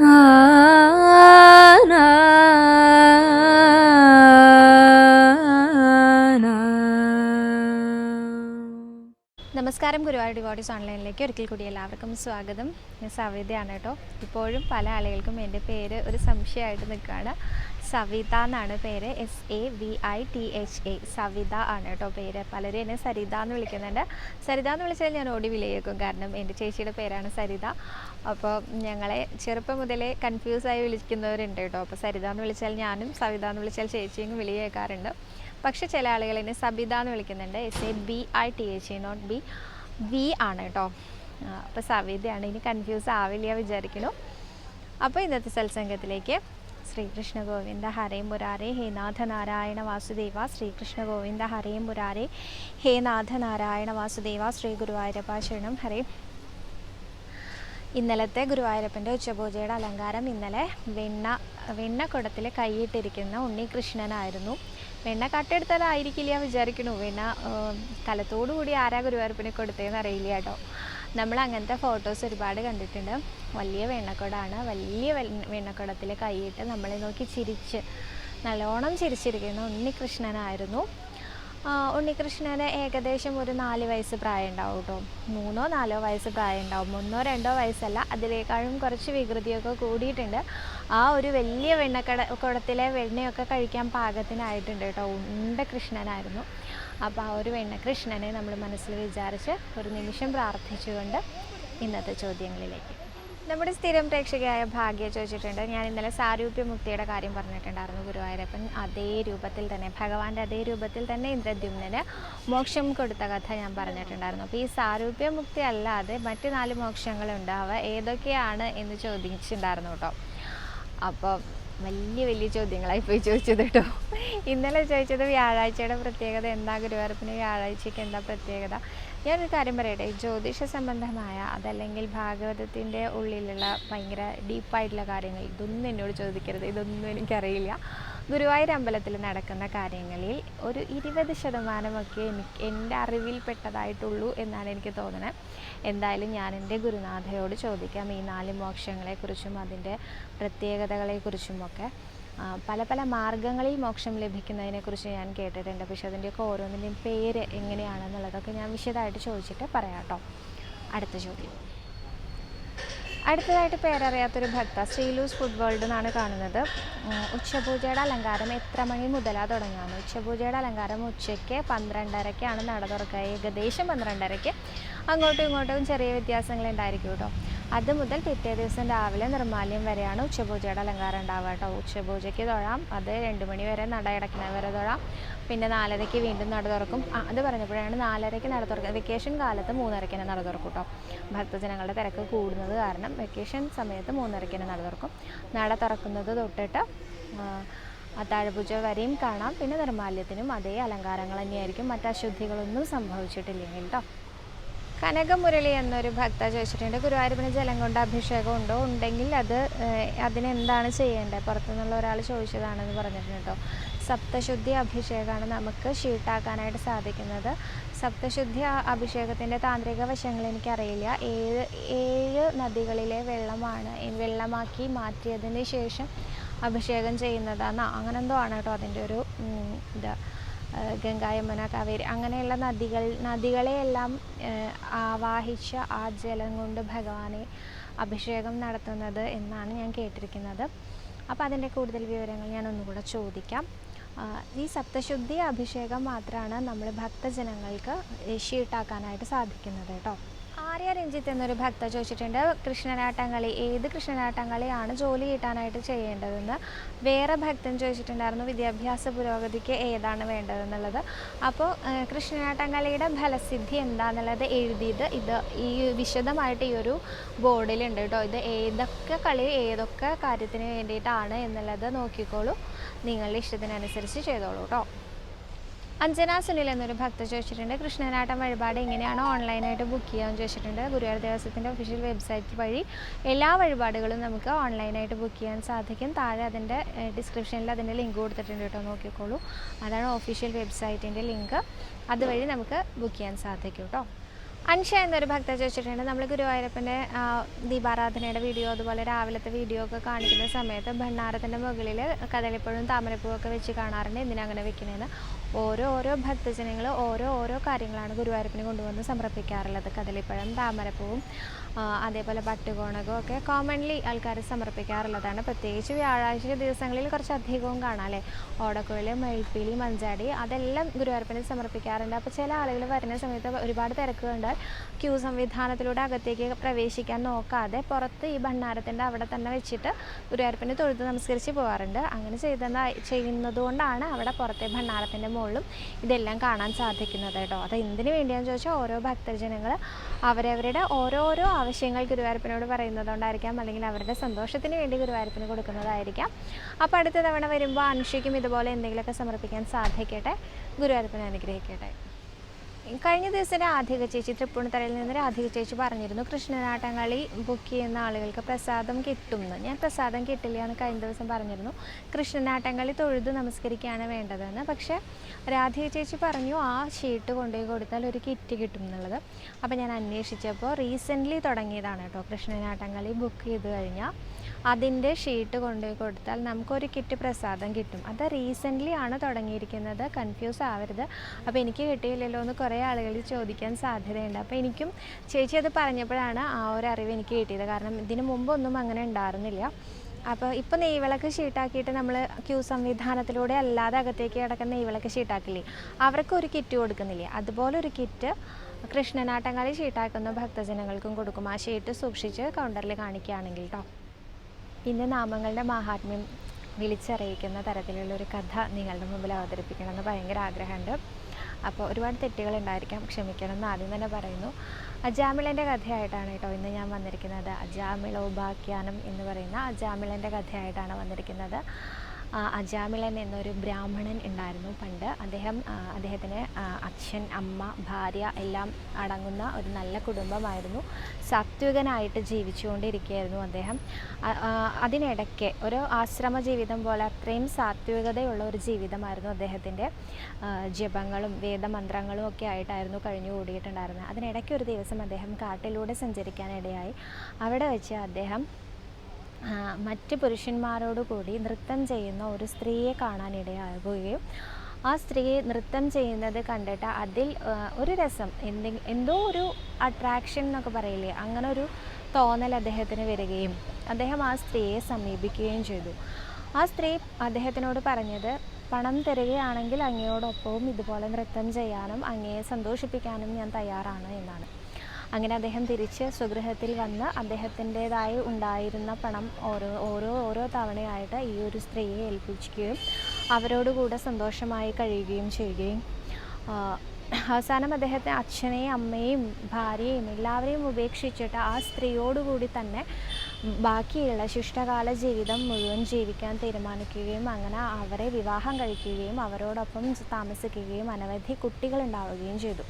നമസ്കാരം ഗുരുവായൂർ ഡിവോട്ടീസ് ഓൺലൈനിലേക്ക് ഒരിക്കൽ കൂടി എല്ലാവർക്കും സ്വാഗതം. ഞാൻ സവേദയാണ് കേട്ടോ. ഇപ്പോഴും പല ആളുകൾക്കും എന്റെ പേര് ഒരു സംശയമായിട്ട് നിൽക്കുകയാണ്. സവിത എന്നാണ് പേര്. S A V I T H A Savitha ആണ് കേട്ടോ പേര്. പലരും എന്നെ സരിത എന്ന് വിളിക്കുന്നുണ്ട്. സരിത എന്ന് വിളിച്ചാൽ ഞാൻ ഓടി വിളിയേക്കും കാരണം എന്റെ ചേച്ചിയുടെ പേരാണ് സരിത. അപ്പോൾ ഞങ്ങളെ ചെറുപ്പം മുതലേ കൺഫ്യൂസായി വിളിക്കുന്നവരുണ്ട് കേട്ടോ അപ്പോൾ സരിത എന്ന് വിളിച്ചാൽ ഞാനും സവിത എന്ന് വിളിച്ചാൽ ചേച്ചിയും വിളിയേക്കാറുണ്ട്. പക്ഷേ പക്ഷെ ചില ആളുകൾ എന്നെ സബിത എന്ന് വിളിക്കുന്നുണ്ട്. S A B I T H A not B V ആണ് കേട്ടോ അപ്പോൾ സവിതയാണ്. ഇനി കൺഫ്യൂസ് ആവില്ല വിചാരിക്കുന്നു. അപ്പോൾ ഇന്നത്തെ സത്സംഗത്തിലേക്ക് ശ്രീകൃഷ്ണ ഗോവിന്ദ. ഹരേ മുരാരേ. ഹേ നാഥ നാരായണ വാസുദേവ. ശ്രീകൃഷ്ണ ഗോവിന്ദ. ഹരേ മുരാരേ. ഹേ നാഥ നാരായണ വാസുദേവ. ശ്രീ ഗുരുവായൂരപ്പ ശരണം. ഹരേ. ഇന്നലത്തെ ഗുരുവായൂരപ്പന്റെ ഉച്ചപൂജയുടെ അലങ്കാരം ഇന്നലെ വെണ്ണ വെണ്ണക്കുടത്തിൽ കൈയിട്ടിരിക്കുന്ന ഉണ്ണികൃഷ്ണനായിരുന്നു. വെണ്ണ കട്ടെടുത്തതായിരിക്കില്ല വിചാരിക്കണു വെണ്ണ കലത്തോടു കൂടി ആരാ ഗുരുവായൂരപ്പനെ കൊടുത്തതെന്ന് അറിയില്ല കേട്ടോ. നമ്മൾ അങ്ങനത്തെ ഫോട്ടോസ് ഒരുപാട് കണ്ടിട്ടുണ്ട്. വലിയ വെണ്ണക്കുടമാണ് വലിയ വെണ്ണ- വെണ്ണക്കുടത്തിൽ കൈയിട്ട് നമ്മളെ നോക്കി ചിരിച്ച് നല്ലോണം ചിരിച്ചിരിക്കുന്ന ഉണ്ണികൃഷ്ണനായിരുന്നു. ഉണ്ണികൃഷ്ണന് ഏകദേശം ഒരു നാല് വയസ്സ് പ്രായം ഉണ്ടാവും കേട്ടോ മൂന്നോ നാലോ വയസ്സ് പ്രായം ഉണ്ടാവും ഒന്നോ രണ്ടോ വയസ്സല്ല അതിനേക്കാളും കുറച്ച് വികൃതിയൊക്കെ കൂടിയിട്ടുണ്ട്. ആ ഒരു വലിയ വെണ്ണക്കട കുടത്തിലെ വെണ്ണയൊക്കെ കഴിക്കാൻ പാകത്തിനായിട്ടുണ്ട് കേട്ടോ ഉണ്ട കൃഷ്ണനായിരുന്നു. അപ്പോൾ ആ ഒരു വെണ്ണ കൃഷ്ണനെ നമ്മൾ മനസ്സിൽ വിചാരിച്ച് ഒരു നിമിഷം പ്രാർത്ഥിച്ചുകൊണ്ട് ഇന്നത്തെ ചോദ്യങ്ങളിലേക്ക്. നമ്മുടെ സ്ഥിരം പ്രേക്ഷകയായ ഭാഗ്യ ചോദിച്ചിട്ടുണ്ട്. ഞാൻ ഇന്നലെ സാരൂപ്യ മുക്തിയുടെ കാര്യം പറഞ്ഞിട്ടുണ്ടായിരുന്നു ഗുരുവായൂരപ്പൻ. അതേ രൂപത്തിൽ തന്നെ ഭഗവാന്റെ അതേ രൂപത്തിൽ തന്നെ ഇന്ദ്രദ്യുമ്നന് മോക്ഷം കൊടുത്ത കഥ ഞാൻ പറഞ്ഞിട്ടുണ്ടായിരുന്നു. അപ്പോൾ ഈ സാരൂപ്യമുക്തി അല്ലാതെ മറ്റു നാല് മോക്ഷങ്ങളുണ്ട്. അവ ഏതൊക്കെയാണ് എന്ന് ചോദിച്ചിട്ടുണ്ടായിരുന്നു കേട്ടോ. അപ്പോൾ വലിയ വലിയ ചോദ്യങ്ങളായി പോയി ചോദിച്ചത് കേട്ടോ. ഇന്നലെ ചോദിച്ചത് വ്യാഴാഴ്ചയുടെ പ്രത്യേകത എന്താ ഗുരുവായൂരപ്പന് വ്യാഴാഴ്ചയ്ക്ക് എന്താ പ്രത്യേകത? ഞാനൊരു കാര്യം പറയട്ടെ? ജ്യോതിഷ സംബന്ധമായ അതല്ലെങ്കിൽ ഭാഗവതത്തിന്റെ ഉള്ളിലുള്ള ഭയങ്കര ഡീപ്പായിട്ടുള്ള കാര്യങ്ങൾ ഇതൊന്നും എന്നോട് ചോദിക്കരുത്. ഇതൊന്നും എനിക്കറിയില്ല. ഗുരുവായൂർ അമ്പലത്തിൽ നടക്കുന്ന കാര്യങ്ങളിൽ ഒരു ഇരുപത് ശതമാനമൊക്കെ എനിക്ക് എന്റെ അറിവിൽ അറിവിൽപ്പെട്ടതായിട്ടുള്ളൂ എന്നാണ് എനിക്ക് തോന്നുന്നത് എന്തായാലും ഞാൻ എന്റെ ഗുരുനാഥയോട് ചോദിക്കാം ഈ നാല് മോക്ഷങ്ങളെക്കുറിച്ചും അതിന്റെ പ്രത്യേകതകളെക്കുറിച്ചുമൊക്കെ. പല പല മാർഗങ്ങളിൽ മോക്ഷം ലഭിക്കുന്നതിനെക്കുറിച്ച് ഞാൻ കേട്ടിട്ടുണ്ട്. പക്ഷെ അതിന്റെയൊക്കെ ഓരോന്നിന്റെയും പേര് എങ്ങനെയാണെന്നുള്ളതൊക്കെ ഞാൻ വിശദമായിട്ട് ചോദിച്ചിട്ട് പറയാം കേട്ടോ അടുത്ത ചോദ്യം. അടുത്തതായിട്ട് പേരറിയാത്തൊരു ഭക്ത ശ്രീലൂസ് ഫുഡ് വേൾഡ് എന്നാണ് കാണുന്നത്. ഉച്ചപൂജയുടെ അലങ്കാരം എത്ര മണി മുതലാണ് തുടങ്ങുകയാണ് ഉച്ചപൂജയുടെ അലങ്കാരം ഉച്ചയ്ക്ക് പന്ത്രണ്ടരയ്ക്കാണ് നട തുറക്കുക. ഏകദേശം പന്ത്രണ്ടരയ്ക്ക്. അങ്ങോട്ടും ഇങ്ങോട്ടും ചെറിയ വ്യത്യാസങ്ങൾ ഉണ്ടായിരിക്കും കേട്ടോ. അത് മുതൽ പിറ്റേ ദിവസം രാവിലെ നിർമ്മാല്യം വരെയാണ് ഉച്ചപൂജയുടെ അലങ്കാരം ഉണ്ടാവുക കേട്ടോ. ഉച്ചപൂജയ്ക്ക് തൊഴാം അത് രണ്ട് മണി വരെ നട അടയ്ക്കുന്നത് വരെ തൊഴാം. പിന്നെ നാലരയ്ക്ക് വീണ്ടും നട തുറക്കും. അത് പറഞ്ഞപ്പോഴാണ് നാലരയ്ക്ക് നട തുറക്കുക വെക്കേഷൻ കാലത്ത് മൂന്നരയ്ക്ക് നട തുറക്കും കേട്ടോ. ഭക്തജനങ്ങളുടെ തിരക്ക് കൂടുന്നത് കാരണം വെക്കേഷൻ സമയത്ത് മൂന്നരയ്ക്ക് നട തുറക്കും. നട തുറക്കുന്നത് തൊട്ടിട്ട് അത്താഴപൂജ വരെയും കാണാം. പിന്നെ നിർമ്മാല്യത്തിനും അതേ അലങ്കാരങ്ങൾ തന്നെയായിരിക്കും. മറ്റ് അശുദ്ധികളൊന്നും സംഭവിച്ചിട്ടില്ലെങ്കിൽ കേട്ടോ. കനകമുരളി എന്നൊരു ഭക്ത ചോദിച്ചിട്ടുണ്ട്. ഗുരുവായൂരപ്പന് ജലം കൊണ്ട് അഭിഷേകം ഉണ്ടോ? ഉണ്ടെങ്കിൽ അത് അതിനെന്താണ് ചെയ്യേണ്ടത്? പുറത്തുനിന്നുള്ള ഒരാൾ ചോദിച്ചതാണെന്ന് പറഞ്ഞിട്ടുണ്ട് കേട്ടോ. സപ്തശുദ്ധി അഭിഷേകമാണ് നമുക്ക് ഷീട്ടാക്കാനായിട്ട് സാധിക്കുന്നത്. സപ്തശുദ്ധി അഭിഷേകത്തിന്റെ താന്ത്രിക വശങ്ങൾ എനിക്കറിയില്ല. ഏഴ് ഏഴ് നദികളിലെ വെള്ളമാണ് വെള്ളമാക്കി മാറ്റിയതിന് ശേഷം അഭിഷേകം ചെയ്യുന്നതാണ്. അങ്ങനെന്തോ ആണ് കേട്ടോ അതിന്റെ ഒരു ഇത്. ഗംഗ യമുന കാവേരി അങ്ങനെയുള്ള നദികൾ നദികളെയെല്ലാം ആവാഹിച്ച ആ ജലം കൊണ്ട് ഭഗവാനെ അഭിഷേകം നടത്തുന്നത് എന്നാണ് ഞാൻ കേട്ടിരിക്കുന്നത്. അപ്പോൾ അതിന്റെ കൂടുതൽ വിവരങ്ങൾ ഞാൻ ഒന്നുകൂടെ ചോദിക്കാം. ഈ സപ്തശുദ്ധി അഭിഷേകം മാത്രമാണ് നമ്മൾ ഭക്തജനങ്ങൾക്ക് ഷീട്ടാക്കാനായിട്ട് സാധിക്കുന്നത് കേട്ടോ. ആര്യ രഞ്ജിത്ത് എന്നൊരു ഭക്ത ചോദിച്ചിട്ടുണ്ട് കൃഷ്ണനാട്ടം കളി ഏത് കൃഷ്ണനാട്ടം കളിയാണ് ജോലി കിട്ടാനായിട്ട് ചെയ്യേണ്ടതെന്ന്? വേറെ ഭക്തൻ ചോദിച്ചിട്ടുണ്ടായിരുന്നു വിദ്യാഭ്യാസ പുരോഗതിക്ക് ഏതാണ് വേണ്ടതെന്നുള്ളത്? അപ്പോൾ ഏഹ്, കൃഷ്ണനാട്ടം കളിയുടെ ഫലസിദ്ധി എന്താണെന്നുള്ളത് എഴുതിയത് ഇത് ഈ വിശദമായിട്ട് ഈ ഒരു ബോർഡിലുണ്ട് കേട്ടോ ഇത് ഏതൊക്കെ കളി ഏതൊക്കെ കാര്യത്തിന് വേണ്ടിയിട്ടാണ് എന്നുള്ളത് നോക്കിക്കോളൂ. നിങ്ങളുടെ ഇഷ്ടത്തിനനുസരിച്ച് ചെയ്തോളൂ കേട്ടോ അഞ്ജന സുനിൽ എന്നൊരു ഭക്ത ചോദിച്ചിട്ടുണ്ട് കൃഷ്ണനാട്ടം വഴിപാട് എങ്ങനെയാണ് ഓൺലൈനായിട്ട് ബുക്ക് ചെയ്യാമെന്ന് ചോദിച്ചിട്ടുണ്ട്. ഗുരുവായൂർ ദേവസ്വത്തിന്റെ ഒഫീഷ്യൽ വെബ്സൈറ്റ് വഴി എല്ലാ വഴിപാടുകളും നമുക്ക് ഓൺലൈനായിട്ട് ബുക്ക് ചെയ്യാൻ സാധിക്കും. താഴെ അതിന്റെ ഡിസ്ക്രിപ്ഷനിൽ അതിന്റെ ലിങ്ക് കൊടുത്തിട്ടുണ്ട് കേട്ടോ. നോക്കിക്കോളൂ. അതാണ് ഒഫീഷ്യൽ വെബ്സൈറ്റിന്റെ ലിങ്ക് അതുവഴി നമുക്ക് ബുക്ക് ചെയ്യാൻ സാധിക്കും കേട്ടോ. അൻഷ എന്നൊരു ഭക്ത ചോദിച്ചിട്ടുണ്ട് നമ്മൾ ഗുരുവായൂരപ്പന്റെ ദീപാരാധനയുടെ വീഡിയോ അതുപോലെ രാവിലത്തെ വീഡിയോ ഒക്കെ കാണിക്കുന്ന സമയത്ത് ഭണ്ണാരത്തിന്റെ മുകളിൽ കഥലിപ്പഴും താമരപ്പൂവും ഒക്കെ വെച്ച് കാണാറുണ്ട്. എന്തിനാ അങ്ങനെ വെക്കണേന്ന്? ഓരോ ഓരോ ഭക്തജനങ്ങൾ ഓരോ ഓരോ കാര്യങ്ങളാണ് ഗുരുവായൂരപ്പന് കൊണ്ടുവന്ന് സമർപ്പിക്കാറുള്ളത്. കദളിപ്പഴം താമരപ്പൂവും അതേപോലെ പട്ടുകോണകവും ഒക്കെ കോമൺലി ആൾക്കാർ സമർപ്പിക്കാറുള്ളതാണ്. പ്രത്യേകിച്ച് വ്യാഴാഴ്ച ദിവസങ്ങളിൽ കുറച്ച് അധികവും കാണാം അല്ലേ? ഓടക്കുഴൽ മെഴുപ്പിലി മഞ്ചാടി അതെല്ലാം ഗുരുവായൂരപ്പന് സമർപ്പിക്കാറുണ്ട്. അപ്പോൾ ചില ആളുകൾ വരുന്ന സമയത്ത് ഒരുപാട് തിരക്ക് കണ്ടാൽ ക്യൂ സംവിധാനത്തിലൂടെ അകത്തേക്ക് പ്രവേശിക്കാൻ നോക്കാതെ പുറത്ത് ഈ ഭണ്ണാരത്തിന്റെ അവിടെ തന്നെ വെച്ചിട്ട് ഗുരുവായൂരപ്പന് തൊഴുത് നമസ്കരിച്ച് പോകാറുണ്ട്. അങ്ങനെ ചെയ്ത ചെയ്യുന്നതുകൊണ്ടാണ് അവിടെ പുറത്തെ ഭണ്ണാരത്തിന്റെ മുകളിലും ഇതെല്ലാം കാണാൻ സാധിക്കുന്നത് കേട്ടോ. അത് എന്തിനു വേണ്ടിയാണെന്ന് ചോദിച്ചാൽ ഓരോ ഭക്തജനങ്ങൾ അവരവരുടെ ഓരോരോ ആവശ്യങ്ങൾ ഗുരുവായൂരപ്പനോട് പറയുന്നതുകൊണ്ടായിരിക്കാം. അല്ലെങ്കിൽ അവരുടെ സന്തോഷത്തിന് വേണ്ടി ഗുരുവായൂരപ്പന് കൊടുക്കുന്നതായിരിക്കാം. അപ്പോൾ അടുത്ത തവണ വരുമ്പോൾ അനുഷയ്ക്കും ഇതുപോലെ എന്തെങ്കിലുമൊക്കെ സമർപ്പിക്കാൻ സാധിക്കട്ടെ. ഗുരുവായൂരപ്പനെ അനുഗ്രഹിക്കട്ടെ. കഴിഞ്ഞ ദിവസം രാധിക ചേച്ചി തൃപ്പൂണിത്തറയിൽ നിന്ന് രാധിക ചേച്ചി പറഞ്ഞിരുന്നു കൃഷ്ണനാട്ടങ്ങളി ബുക്ക് ചെയ്യുന്ന ആളുകൾക്ക് പ്രസാദം കിട്ടും എന്ന്. ഞാൻ പ്രസാദം കിട്ടില്ല എന്ന് കഴിഞ്ഞ ദിവസം പറഞ്ഞിരുന്നു. കൃഷ്ണനാട്ടങ്ങളി തൊഴുത് നമസ്കരിക്കുകയാണ് വേണ്ടതെന്ന് പക്ഷേ രാധിക ചേച്ചി പറഞ്ഞു ആ ഷീട്ട് കൊണ്ടുപോയി കൊടുത്താൽ ഒരു കിറ്റ് കിട്ടും എന്നുള്ളത്. അപ്പോൾ ഞാൻ അന്വേഷിച്ചപ്പോൾ റീസെന്റ്ലി തുടങ്ങിയതാണ് കേട്ടോ. കൃഷ്ണനാട്ടങ്ങളി ബുക്ക് ചെയ്ത് കഴിഞ്ഞാൽ അതിന്റെ ഷീറ്റ് കൊണ്ടുപോയി കൊടുത്താൽ നമുക്കൊരു കിറ്റ് പ്രസാദം കിട്ടും. അത് റീസെന്റ്ലി ആണ് തുടങ്ങിയിരിക്കുന്നത്. കൺഫ്യൂസ് ആവരുത്. അപ്പോൾ എനിക്ക് കിട്ടിയില്ലല്ലോ എന്ന് കുറേ ആളുകൾ ചോദിക്കാൻ സാധ്യതയുണ്ട്. അപ്പോൾ എനിക്കും ചേച്ചി അത് പറഞ്ഞപ്പോഴാണ് ആ ഒരു അറിവ് എനിക്ക് കിട്ടിയത്. കാരണം ഇതിനു മുമ്പൊന്നും അങ്ങനെ ഉണ്ടായിരുന്നില്ല. അപ്പോൾ ഇപ്പോൾ നെയ്വിളക്ക് ഷീട്ടാക്കിയിട്ട് നമ്മൾ ക്യൂ സംവിധാനത്തിലൂടെ അല്ലാതെ അകത്തേക്ക് കിടക്കുന്ന നെയ്വിളക്ക് ഷീട്ടാക്കില്ലേ അവർക്ക് ഒരു കിറ്റ് കൊടുക്കുന്നില്ല? അതുപോലെ ഒരു കിറ്റ് കൃഷ്ണനാട്ടങ്കാളി ഷീട്ടാക്കുന്ന ഭക്തജനങ്ങൾക്കും കൊടുക്കും. ആ ഷീറ്റ് സൂക്ഷിച്ച് കൗണ്ടറിൽ കാണിക്കുകയാണെങ്കിൽ കേട്ടോ പിന്നെ നാമങ്ങളുടെ മാഹാത്മ്യം വിളിച്ചറിയിക്കുന്ന തരത്തിലുള്ള ഒരു കഥ നിങ്ങളുടെ മുമ്പിൽ അവതരിപ്പിക്കണമെന്ന് ഭയങ്കര ആഗ്രഹമുണ്ട്. അപ്പോൾ ഒരുപാട് തെറ്റുകൾ ഉണ്ടായിരിക്കാം. ക്ഷമിക്കണം എന്ന് ആദ്യം തന്നെ പറയുന്നു. അജാമിളന്റെ കഥയായിട്ടാണ് കേട്ടോ ഇന്ന് ഞാൻ വന്നിരിക്കുന്നത്. അജാമിളോപാഖ്യാനം എന്ന് പറയുന്ന അജാമിളന്റെ കഥയായിട്ടാണ് വന്നിരിക്കുന്നത്. അജാമിളൻ എന്നൊരു ബ്രാഹ്മണൻ ഉണ്ടായിരുന്നു പണ്ട്. അദ്ദേഹം അദ്ദേഹത്തിന് അച്ഛൻ അമ്മ ഭാര്യ എല്ലാം അടങ്ങുന്ന ഒരു നല്ല കുടുംബമായിരുന്നു. സാത്വികനായിട്ട് ജീവിച്ചുകൊണ്ടിരിക്കുകയായിരുന്നു അദ്ദേഹം. അതിനിടയ്ക്ക് ഒരു ആശ്രമ ജീവിതം പോലെ അത്രയും സാത്വികതയുള്ള ഒരു ജീവിതമായിരുന്നു അദ്ദേഹത്തിന്റെ ജപങ്ങളും വേദമന്ത്രങ്ങളും ഒക്കെ ആയിട്ടായിരുന്നു കഴിഞ്ഞു കൂടിയിട്ടുണ്ടായിരുന്നത് അതിനിടയ്ക്ക് ഒരു ദിവസം അദ്ദേഹം കാട്ടിലൂടെ സഞ്ചരിക്കാനിടയായി. അവിടെ വെച്ച് അദ്ദേഹം മറ്റ് പുരുഷന്മാരോട് കൂടി നൃത്തം ചെയ്യുന്ന ഒരു സ്ത്രീയെ കാണാനിടയാകുകയും ആ സ്ത്രീ നൃത്തം ചെയ്യുന്നത് കണ്ടിട്ട് അതിൽ ഒരു രസം എന്തെ എന്തോ ഒരു അട്രാക്ഷൻ എന്നൊക്കെ പറയില്ലേ അങ്ങനെ ഒരു തോന്നൽ അദ്ദേഹത്തിന് വരികയും അദ്ദേഹം ആ സ്ത്രീയെ സമീപിക്കുകയും ചെയ്തു. ആ സ്ത്രീ അദ്ദേഹത്തിനോട് പറഞ്ഞത് പണം തരികയാണെങ്കിൽ അങ്ങയോടൊപ്പവും ഇതുപോലെ നൃത്തം ചെയ്യാനും അങ്ങയെ സന്തോഷിപ്പിക്കാനും ഞാൻ തയ്യാറാണ് എന്നാണ്. അങ്ങനെ അദ്ദേഹം തിരിച്ച് സ്വഗൃഹത്തിൽ വന്ന് അദ്ദേഹത്തിന്റെതായി ഉണ്ടായിരുന്ന പണം ഓരോ ഓരോ ഓരോ തവണയായിട്ട് ഈ ഒരു സ്ത്രീയെ ഏൽപ്പിക്കുകയും അവരോടുകൂടെ സന്തോഷമായി കഴിയുകയും ചെയ്യുകയും അവസാനം അദ്ദേഹത്തെ അച്ഛനെയും അമ്മയും ഭാര്യയും എല്ലാവരെയും ഉപേക്ഷിച്ചിട്ട് ആ സ്ത്രീയോടുകൂടി തന്നെ ബാക്കിയുള്ള ശിഷ്ടകാല ജീവിതം മുഴുവൻ ജീവിക്കാൻ തീരുമാനിക്കുകയും അങ്ങനെ അവരെ വിവാഹം കഴിക്കുകയും അവരോടൊപ്പം താമസിക്കുകയും അനവധി കുട്ടികളുണ്ടാവുകയും ചെയ്തു.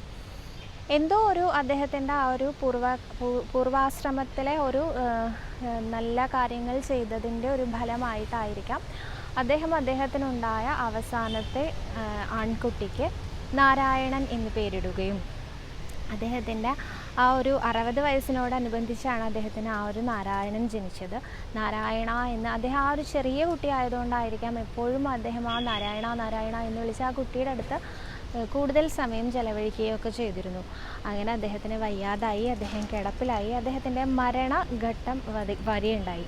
എന്തോ ഒരു അദ്ദേഹത്തിന്റെ ആ ഒരു പൂർവ പൂർവാശ്രമത്തിലെ ഒരു നല്ല കാര്യങ്ങൾ ചെയ്തതിന്റെ ഒരു ഫലമായിട്ടായിരിക്കാം അദ്ദേഹം അദ്ദേഹത്തിനുണ്ടായ അവസാനത്തെ ആൺകുട്ടിക്ക് നാരായണൻ എന്ന് പേരിടുകയും അദ്ദേഹത്തിന്റെ ആ ഒരു അറുപത് വയസ്സിനോടനുബന്ധിച്ചാണ് അദ്ദേഹത്തിന് ആ ഒരു നാരായണൻ ജനിച്ചത്. നാരായണ എന്ന് അദ്ദേഹം ആ ഒരു ചെറിയ കുട്ടി ആയതുകൊണ്ടായിരിക്കാം എപ്പോഴും അദ്ദേഹം ആ നാരായണ നാരായണ എന്ന് വിളിച്ച് ആ കുട്ടിയുടെ അടുത്ത് കൂടുതൽ സമയം ചെലവഴിക്കുകയൊക്കെ ചെയ്തിരുന്നു. അങ്ങനെ അദ്ദേഹത്തിന് വയ്യാതായി അദ്ദേഹം കിടപ്പിലായി അദ്ദേഹത്തിന്റെ മരണഘട്ടം വതി വരെയുണ്ടായി.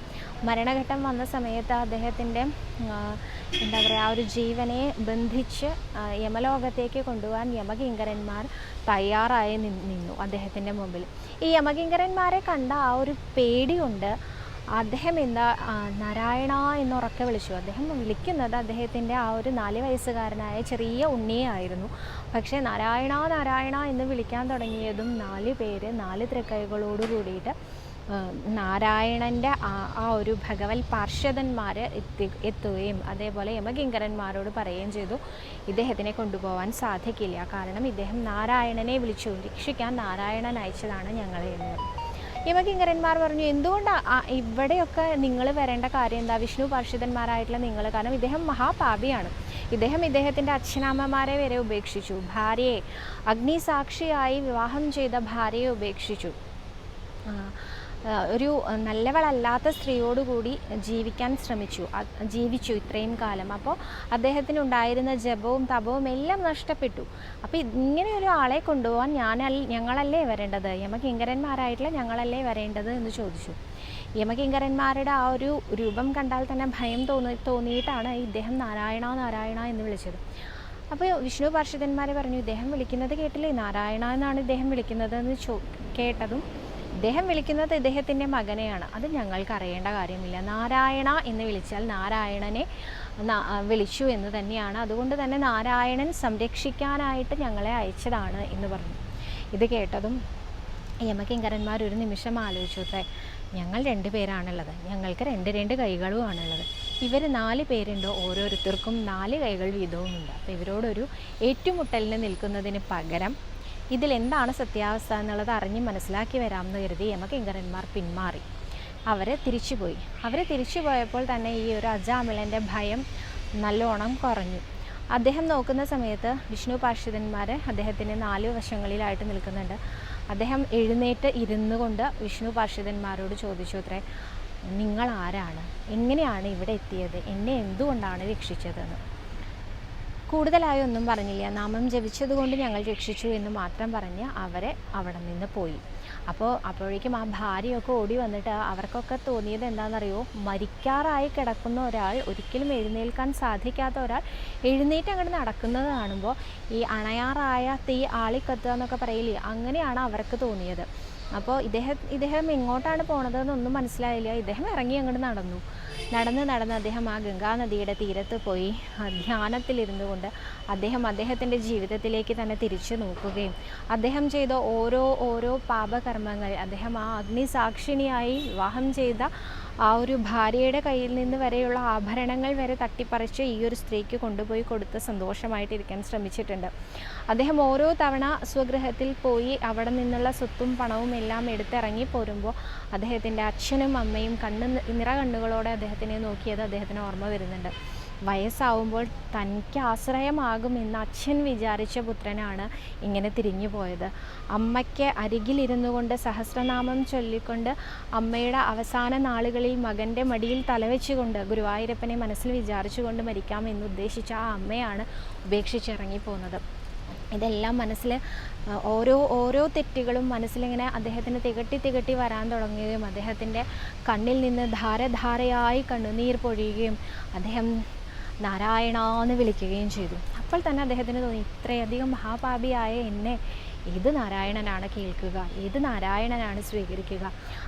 മരണഘട്ടം വന്ന സമയത്ത് അദ്ദേഹത്തിന്റെ എന്താ പറയുക ആ ഒരു ജീവനെ ബന്ധിച്ച് യമലോകത്തേക്ക് കൊണ്ടുപോകാൻ യമകിങ്കരന്മാർ തയ്യാറായി നിന്നു അദ്ദേഹത്തിന്റെ മുമ്പിൽ. ഈ യമകിങ്കരന്മാരെ കണ്ട ആ ഒരു പേടി കൊണ്ട് അദ്ദേഹം എന്താ നാരായണ എന്നുറക്കെ വിളിച്ചു. അദ്ദേഹം വിളിക്കുന്നത് അദ്ദേഹത്തിന്റെ ആ ഒരു നാല് വയസ്സുകാരനായ ചെറിയ ഉണ്ണിയെ ആയിരുന്നു പക്ഷേ നാരായണ നാരായണ എന്ന് വിളിക്കാൻ തുടങ്ങിയതും നാല് പേര് നാല് തൃക്കൈകളോട് കൂടിയിട്ട് നാരായണന്റെ ആ ആ ഒരു ഭഗവത് പാർഷദന്മാർ എത്തി എത്തുകയും അതേപോലെ യമകിങ്കരന്മാരോട് പറയുകയും ചെയ്തു. ഇദ്ദേഹത്തിനെ കൊണ്ടുപോകാൻ സാധിക്കില്ല. കാരണം ഇദ്ദേഹം നാരായണനെ വിളിച്ചു. രക്ഷിക്കാൻ നാരായണൻ അയച്ചതാണ് ഞങ്ങളെ എന്ന്. പറഞ്ഞു യമകിങ്കരന്മാർ പറഞ്ഞു എന്തുകൊണ്ടാണ് ഇവിടെയൊക്കെ നിങ്ങൾ വരേണ്ട കാര്യം എന്താ? വിഷ്ണു പാർഷിതന്മാരായിട്ടുള്ള നിങ്ങൾ കാരണം ഇദ്ദേഹം മഹാപാപിയാണ്. ഇദ്ദേഹം ഇദ്ദേഹത്തിന്റെ അച്ഛനമ്മമാരെ വരെ ഉപേക്ഷിച്ചു. ഭാര്യയെ അഗ്നിസാക്ഷിയായി വിവാഹം ചെയ്ത ഭാര്യയെ ഉപേക്ഷിച്ചു. ഒരു നല്ലവളല്ലാത്ത സ്ത്രീയോടുകൂടി ജീവിക്കാൻ ശ്രമിച്ചു. ജീവിച്ചു ഇത്രയും കാലം. അപ്പോൾ അദ്ദേഹത്തിനുണ്ടായിരുന്ന ജപവും തപവും എല്ലാം നഷ്ടപ്പെട്ടു. അപ്പോൾ ഇങ്ങനെ ആളെ കൊണ്ടുപോകാൻ ഞാൻ ഞങ്ങളല്ലേ വരേണ്ടത്? യമകിങ്കരന്മാരായിട്ടുള്ള ഞങ്ങളല്ലേ വരേണ്ടത് എന്ന് ചോദിച്ചു. യമകിങ്കരന്മാരുടെ ആ ഒരു രൂപം കണ്ടാൽ തന്നെ ഭയം തോന്നി തോന്നിയിട്ടാണ് ഇദ്ദേഹം നാരായണ നാരായണ എന്ന് വിളിച്ചത്. അപ്പോൾ വിഷ്ണു പാർഷിതന്മാരെ പറഞ്ഞു ഇദ്ദേഹം വിളിക്കുന്നത് കേട്ടില്ലേ? നാരായണ എന്നാണ് ഇദ്ദേഹം വിളിക്കുന്നത് എന്ന് ചോ കേട്ടതും ഇദ്ദേഹം വിളിക്കുന്നത് ഇദ്ദേഹത്തിന്റെ മകനെയാണ്. അത് ഞങ്ങൾക്ക് അറിയേണ്ട കാര്യമില്ല. നാരായണ എന്ന് വിളിച്ചാൽ നാരായണനെ വിളിച്ചു എന്ന് തന്നെയാണ്. അതുകൊണ്ട് തന്നെ നാരായണൻ സംരക്ഷിക്കാനായിട്ട് ഞങ്ങളെ അയച്ചതാണ് എന്ന് പറഞ്ഞു. ഇത് കേട്ടതും യമകിങ്കരന്മാർ ഒരു നിമിഷം ആലോചിച്ചു അത്രേ ഞങ്ങൾ രണ്ട് പേരാണുള്ളത്. ഞങ്ങൾക്ക് രണ്ട് രണ്ട് കൈകളുമാണുള്ളത്. ഇവർ നാല് പേരുണ്ട് ഓരോരുത്തർക്കും നാല് കൈകൾ വീതവുമുണ്ട്. അപ്പോൾ ഇവരോടൊരു ഏറ്റുമുട്ടലിന് നിൽക്കുന്നതിന് പകരം ഇതിലെന്താണ് സത്യാവസ്ഥ എന്നുള്ളത് അറിഞ്ഞ് മനസ്സിലാക്കി വരാമെന്ന് കരുതി യമകിങ്കരന്മാർ പിന്മാറി. അവരെ തിരിച്ചുപോയി. അവരെ തിരിച്ചു പോയപ്പോൾ തന്നെ ഈ ഒരു അജാമിളന്റെ ഭയം നല്ലോണം കുറഞ്ഞു. അദ്ദേഹം നോക്കുന്ന സമയത്ത് വിഷ്ണു പാർഷിതന്മാർ അദ്ദേഹത്തിന്റെ നാല് വശങ്ങളിലായിട്ട് നിൽക്കുന്നുണ്ട്. അദ്ദേഹം എഴുന്നേറ്റ് ഇരുന്നു കൊണ്ട് വിഷ്ണു പാർഷിതന്മാരോട് ചോദിച്ചു അത്രേ നിങ്ങൾ ആരാണ് എങ്ങനെയാണ് ഇവിടെ എത്തിയത്? എന്നെ എന്തുകൊണ്ടാണ് രക്ഷിച്ചതെന്ന്? കൂടുതലായി ഒന്നും പറഞ്ഞില്ല. നാമം ജപിച്ചതുകൊണ്ട് ഞങ്ങൾ രക്ഷിച്ചു എന്ന് മാത്രം പറഞ്ഞ് അവരെ അവിടെ നിന്ന് പോയി. അപ്പോൾ അപ്പോഴേക്കും ആ ഭാര്യയൊക്കെ ഓടി വന്നിട്ട് അവർക്കൊക്കെ തോന്നിയത് എന്താണെന്നറിയോ? മരിക്കാറായി കിടക്കുന്ന ഒരാൾ ഒരിക്കലും എഴുന്നേൽക്കാൻ സാധിക്കാത്ത ഒരാൾ എഴുന്നേറ്റ് അങ്ങോട്ട് നടക്കുന്നത് കാണുമ്പോൾ ഈ അണയാറായ തീ ആളിക്കത്തുക എന്നൊക്കെ പറയില്ലേ? അങ്ങനെയാണ് അവർക്ക് തോന്നിയത്. അപ്പോൾ ഇദ്ദേഹം ഇദ്ദേഹം എങ്ങോട്ടാണ് പോണതെന്നൊന്നും മനസ്സിലായില്ല. ഇദ്ദേഹം ഇറങ്ങി അങ്ങോട്ട് നടന്നു. നടന്ന് നടന്ന് അദ്ദേഹം ആ ഗംഗാനദിയുടെ തീരത്ത് പോയി. ധ്യാനത്തിലിരുന്നു കൊണ്ട് അദ്ദേഹം അദ്ദേഹത്തിന്റെ ജീവിതത്തിലേക്ക് തന്നെ തിരിച്ചു നോക്കുകയും അദ്ദേഹം ചെയ്ത ഓരോ ഓരോ പാപകർമ്മങ്ങൾ അദ്ദേഹം ആ അഗ്നിസാക്ഷിണിയായി വിവാഹം ചെയ്ത ആ ഒരു ഭാര്യയുടെ കയ്യിൽ നിന്ന് വരെയുള്ള ആഭരണങ്ങൾ വരെ തട്ടിപ്പറിച്ച് ഈ ഒരു സ്ത്രീക്ക് കൊണ്ടുപോയി കൊടുത്ത് സന്തോഷമായിട്ടിരിക്കാൻ ശ്രമിച്ചിട്ടുണ്ട്. അദ്ദേഹം ഓരോ തവണ സ്വഗൃഹത്തിൽ പോയി അവിടെ നിന്നുള്ള സ്വത്തും പണവും എല്ലാം എടുത്തിറങ്ങി പോരുമ്പോൾ അദ്ദേഹത്തിന്റെ അച്ഛനും അമ്മയും കണ്ണ് നിറ കണ്ണുകളോടെ അദ്ദേഹത്തിനെ നോക്കിയത് അദ്ദേഹത്തിന് ഓർമ്മ വരുന്നുണ്ട്. വയസ്സാവുമ്പോൾ തനിക്ക് ആശ്രയമാകുമെന്ന് അച്ഛൻ വിചാരിച്ച പുത്രനാണ് ഇങ്ങനെ തിരിഞ്ഞു പോയത്. അമ്മയ്ക്ക് അരികിലിരുന്നു കൊണ്ട് സഹസ്രനാമം ചൊല്ലിക്കൊണ്ട് അമ്മയുടെ അവസാന നാളുകളിൽ മകന്റെ മടിയിൽ തലവെച്ചുകൊണ്ട് ഗുരുവായൂരപ്പനെ മനസ്സിൽ വിചാരിച്ചുകൊണ്ട് മരിക്കാമെന്ന് ഉദ്ദേശിച്ച ആ അമ്മയാണ് ഉപേക്ഷിച്ചിറങ്ങിപ്പോകുന്നത് ഇതെല്ലാം മനസ്സിൽ ഓരോ ഓരോ തെറ്റുകളും മനസ്സിലിങ്ങനെ അദ്ദേഹത്തിന് തികട്ടി തികട്ടി വരാൻ തുടങ്ങുകയും അദ്ദേഹത്തിന്റെ കണ്ണിൽ നിന്ന് ധാരധാരയായി കണ്ണുനീർ പൊഴിയുകയും അദ്ദേഹം നാരായണ എന്ന് വിളിക്കുകയും ചെയ്തു. അപ്പോൾ തന്നെ അദ്ദേഹത്തിന് തോന്നി ഇത്രയധികം മഹാപാപിയായ എന്നെ ഏത് നാരായണനാണ് കേൾക്കുക ഏത് നാരായണനാണ് സ്വീകരിക്കുക.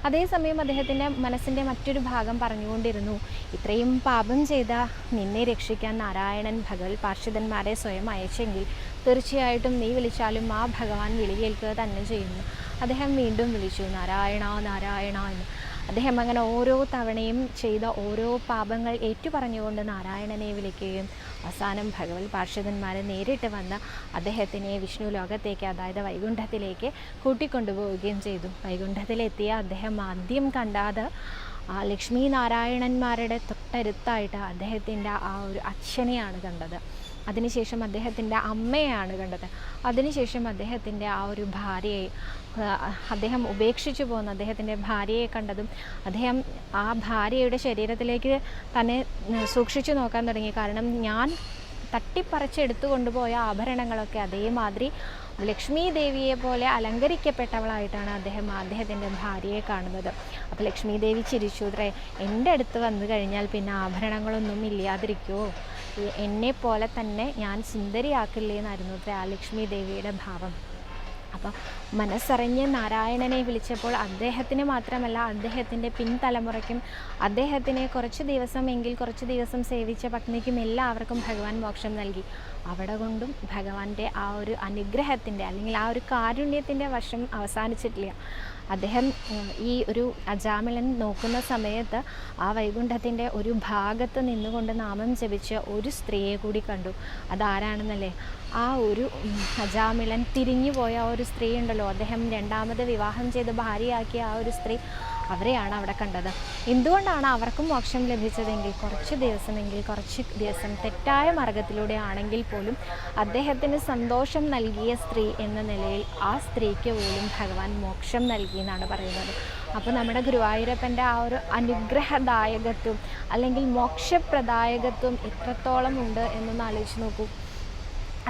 അതേസമയം അദ്ദേഹത്തിന്റെ മനസ്സിന്റെ മറ്റൊരു ഭാഗം പറഞ്ഞുകൊണ്ടിരുന്നു ഇത്രയും പാപം ചെയ്ത നിന്നെ രക്ഷിക്കാൻ നാരായണൻ ഭഗവത് പാർഷിതന്മാരെ സ്വയം അയച്ചെങ്കിൽ തീർച്ചയായിട്ടും നീ വിളിച്ചാലും ആ ഭഗവാൻ വിളി കേൾക്കുക തന്നെ ചെയ്യുന്നു. അദ്ദേഹം വീണ്ടും വിളിച്ചു നാരായണ നാരായണ എന്ന്. അദ്ദേഹം അങ്ങനെ ഓരോ തവണയും ചെയ്ത ഓരോ പാപങ്ങൾ ഏറ്റുപറഞ്ഞുകൊണ്ട് നാരായണനെ വിളിക്കുകയും അവസാനം ഭഗവത് പാർഷദന്മാരെ നേരിട്ട് വന്ന് അദ്ദേഹത്തിനെ വിഷ്ണു ലോകത്തേക്ക് അതായത് വൈകുണ്ഠത്തിലേക്ക് കൂട്ടിക്കൊണ്ടുപോവുകയും ചെയ്തു. വൈകുണ്ഠത്തിലെത്തിയ അദ്ദേഹം ആദ്യം കണ്ടാത് ആ ലക്ഷ്മി നാരായണന്മാരുടെ തൊട്ടടുത്തായിട്ട് അദ്ദേഹത്തിന്റെ ആ ഒരു അച്ഛനെയാണ് കണ്ടത്. അതിനുശേഷം അദ്ദേഹത്തിന്റെ അമ്മയാണ് കണ്ടത്. അതിനുശേഷം അദ്ദേഹത്തിന്റെ ആ ഒരു ഭാര്യയെ അദ്ദേഹം ഉപേക്ഷിച്ചു പോകുന്ന അദ്ദേഹത്തിന്റെ ഭാര്യയെ കണ്ടതും അദ്ദേഹം ആ ഭാര്യയുടെ ശരീരത്തിലേക്ക് തന്നെ സൂക്ഷിച്ചു നോക്കാൻ തുടങ്ങി. കാരണം ഞാൻ തട്ടിപ്പറിച്ചെടുത്തു കൊണ്ടുപോയ ആഭരണങ്ങളൊക്കെ അതേമാതിരി ലക്ഷ്മി ദേവിയെ പോലെ അലങ്കരിക്കപ്പെട്ടവളായിട്ടാണ് അദ്ദേഹം അദ്ദേഹത്തിന്റെ ഭാര്യയെ കാണുന്നത്. അപ്പോൾ ലക്ഷ്മി ദേവി ചിരിച്ചു "ത്രേ, എന്റെ അടുത്ത് വന്നു കഴിഞ്ഞാൽ പിന്നെ ആഭരണങ്ങളൊന്നും ഇല്ലാതിരിക്കുമോ എന്നെ പോലെ തന്നെ ഞാൻ സുന്ദരിയാക്കില്ലേ എന്നായിരുന്നു ആ ലക്ഷ്മി ദേവിയുടെ ഭാവം. അപ്പം മനസ്സറിഞ്ഞ് നാരായണനെ വിളിച്ചപ്പോൾ അദ്ദേഹത്തിന് മാത്രമല്ല അദ്ദേഹത്തിന്റെ പിൻതലമുറയ്ക്കും അദ്ദേഹത്തിനെ കുറച്ച് ദിവസം എങ്കിൽ കുറച്ച് ദിവസം സേവിച്ച പത്നിക്കും എല്ലാവർക്കും ഭഗവാൻ മോക്ഷം നൽകി. അവിടെ കൊണ്ടും ഭഗവാന്റെ ആ ഒരു അനുഗ്രഹത്തിന്റെ അല്ലെങ്കിൽ ആ ഒരു കാരുണ്യത്തിന്റെ വശം അവസാനിച്ചിട്ടില്ല. അദ്ദേഹം ഈ ഒരു അജാമിളൻ നോക്കുന്ന സമയത്ത് ആ വൈകുണ്ഠത്തിന്റെ ഒരു ഭാഗത്ത് നിന്നുകൊണ്ട് നാമം ജപിച്ച ഒരു സ്ത്രീയെ കൂടി കണ്ടു. അതാരാണെന്നല്ലേ? ആ ഒരു അജാമിളൻ തിരിഞ്ഞു പോയ ആ ഒരു സ്ത്രീ ഉണ്ടല്ലോ. അദ്ദേഹം രണ്ടാമത് വിവാഹം ചെയ്ത് ഭാര്യയാക്കിയ ആ ഒരു സ്ത്രീ അവരെയാണ് അവിടെ കണ്ടത്. എന്തുകൊണ്ടാണ് അവർക്കും മോക്ഷം ലഭിച്ചതെങ്കിൽ കുറച്ച് ദിവസമെങ്കിൽ കുറച്ച് ദിവസം തെറ്റായ മാർഗത്തിലൂടെ ആണെങ്കിൽ പോലും അദ്ദേഹത്തിന് സന്തോഷം നൽകിയ സ്ത്രീ എന്ന നിലയിൽ ആ സ്ത്രീക്ക് പോലും ഭഗവാൻ മോക്ഷം നൽകി എന്നാണ് പറയുന്നത്. അപ്പോൾ നമ്മുടെ ഗുരുവായൂരപ്പന്റെ ആ ഒരു അനുഗ്രഹദായകത്വം അല്ലെങ്കിൽ മോക്ഷപ്രദായകത്വം എത്രത്തോളം ഉണ്ട് എന്നൊന്ന് ആലോചിച്ച് നോക്കൂ.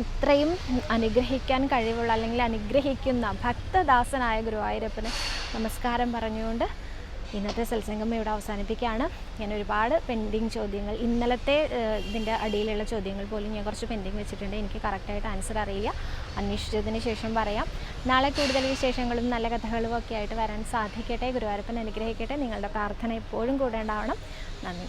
അത്രയും അനുഗ്രഹിക്കാൻ കഴിവുള്ള അല്ലെങ്കിൽ അനുഗ്രഹിക്കുന്ന ഭക്തദാസനായ ഗുരുവായൂരപ്പന് നമസ്കാരം പറഞ്ഞുകൊണ്ട് ഇന്നത്തെ സത്സംഗം ഇവിടെ അവസാനിപ്പിക്കുകയാണ്. ഞാൻ ഒരുപാട് പെൻഡിങ് ചോദ്യങ്ങൾ ഇന്നലത്തെ ഇതിന്റെ അടിയിലുള്ള ചോദ്യങ്ങൾ പോലും ഞാൻ കുറച്ച് പെൻഡിങ് വെച്ചിട്ടുണ്ട്. എനിക്ക് കറക്റ്റായിട്ട് ആൻസർ അറിയില്ല. അന്വേഷിച്ചതിന് ശേഷം പറയാം. നാളെ കൂടുതൽ വിശേഷങ്ങളും നല്ല കഥകളും ഒക്കെ ആയിട്ട് വരാൻ സാധിക്കട്ടെ. ഗുരുവായൂരപ്പൻ അനുഗ്രഹിക്കട്ടെ. നിങ്ങളുടെ പ്രാർത്ഥന എപ്പോഴും കൂടെ ഉണ്ടാവണം. നന്ദി.